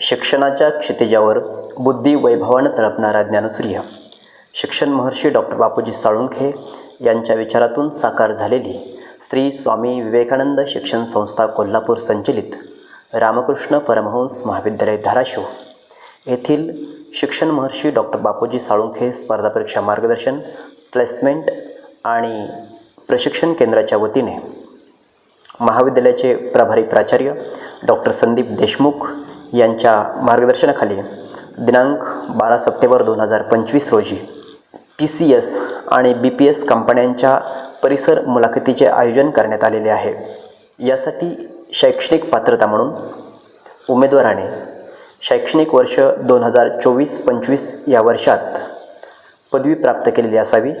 शिक्षणाच्या क्षितिजावर बुद्धी वैभवानं तळपणारा ज्ञानसूर्य. शिक्षण महर्षी डॉक्टर बापूजी साळुंखे यांच्या विचारातून साकार झालेली श्री स्वामी विवेकानंद शिक्षण संस्था कोल्हापूर संचलित रामकृष्ण परमहंस महाविद्यालय धाराशिव. येथील शिक्षण महर्षी डॉक्टर बापूजी साळुंखे स्पर्धा परीक्षा मार्गदर्शन प्लेसमेंट आणि प्रशिक्षण केंद्राच्या वतीने महाविद्यालयाचे प्रभारी प्राचार्य डॉक्टर संदीप देशमुख यांच्या मार्गदर्शनाखाली दिनांक बारा सप्टेंबर दोन हजार पंचवीस रोजी टी सी एस आणि बी पी एस कंपन्यांच्या परिसर मुलाखतीचे आयोजन करण्यात आलेले आहे. यासाठी शैक्षणिक पात्रता म्हणून उमेदवाराने शैक्षणिक वर्ष दोन हजार चोवीस पंचवीस या वर्षात पदवी प्राप्त केलेली असावी.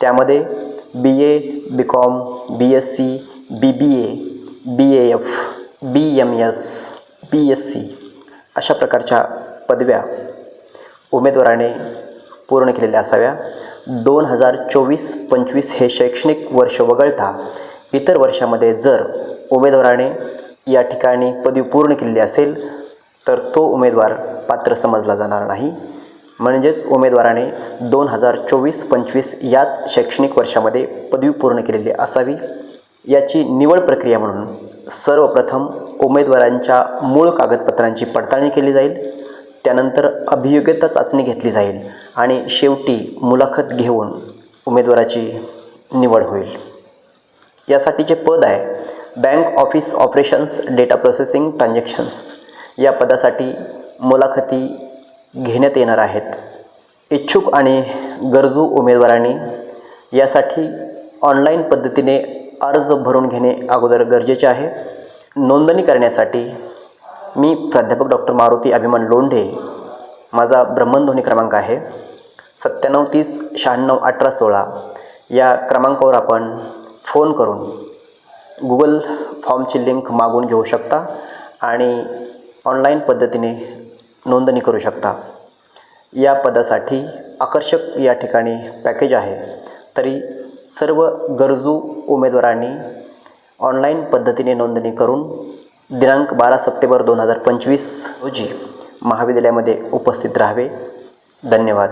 त्यामध्ये B A B com B S C B B A B A F B M S B S C अशा प्रकारच्या पदव्या उमेदवाराने पूर्ण केलेल्या असाव्या. दोन हजार चोवीस पंचवीस हे शैक्षणिक वर्ष वगळता इतर वर्षामध्ये जर उमेदवाराने या ठिकाणी पदवी पूर्ण केलेली असेल तर तो उमेदवार पात्र समजला जाणार नाही. म्हणजेच उमेदवाराने दोन हजार चोवीस पंचवीस याच शैक्षणिक वर्षामध्ये पदवी पूर्ण केलेली असावी. याची निवड प्रक्रिया म्हणून सर्वप्रथम उमेदवारांच्या मूळ कागदपत्रांची पडताळणी केली जाईल. त्यानंतर अभियोग्यता चाचणी घेतली जाईल आणि शेवटी मुलाखत घेऊन उमेदवाराची निवड होईल. यासाठी जे पद आहे bank office operations data processing transactions या पदासाठी मुलाखती घेण्यात येणार आहेत. इच्छुक आणि गरजू उमेदवारांनी यासाठी ऑनलाईन पद्धतीने अर्ज भरून घेणे अगोदर गरजेचे आहे. नोंदणी करण्यासाठी मी प्राध्यापक डॉक्टर मारुती अभिमान लोंढे माझा ब्रह्मध्वनी क्रमांक आहे सत्त्याण्णव तीस शहाण्णव अठरा सोळा. या क्रमांकावर आपण फोन करून गुगल फॉर्मची लिंक मागून घेऊ शकता आणि ऑनलाईन पद्धतीने नोंदणी करू शकता. या पदासाठी आकर्षक या ठिकाणी पॅकेज आहे. तरी सर्व गरजू उमेदवारांनी ऑनलाईन पद्धतीने नोंदणी करून दिनांक बारा सप्टेंबर दोन हजार पंचवीस रोजी महाविद्यालयामध्ये उपस्थित राहावे. धन्यवाद.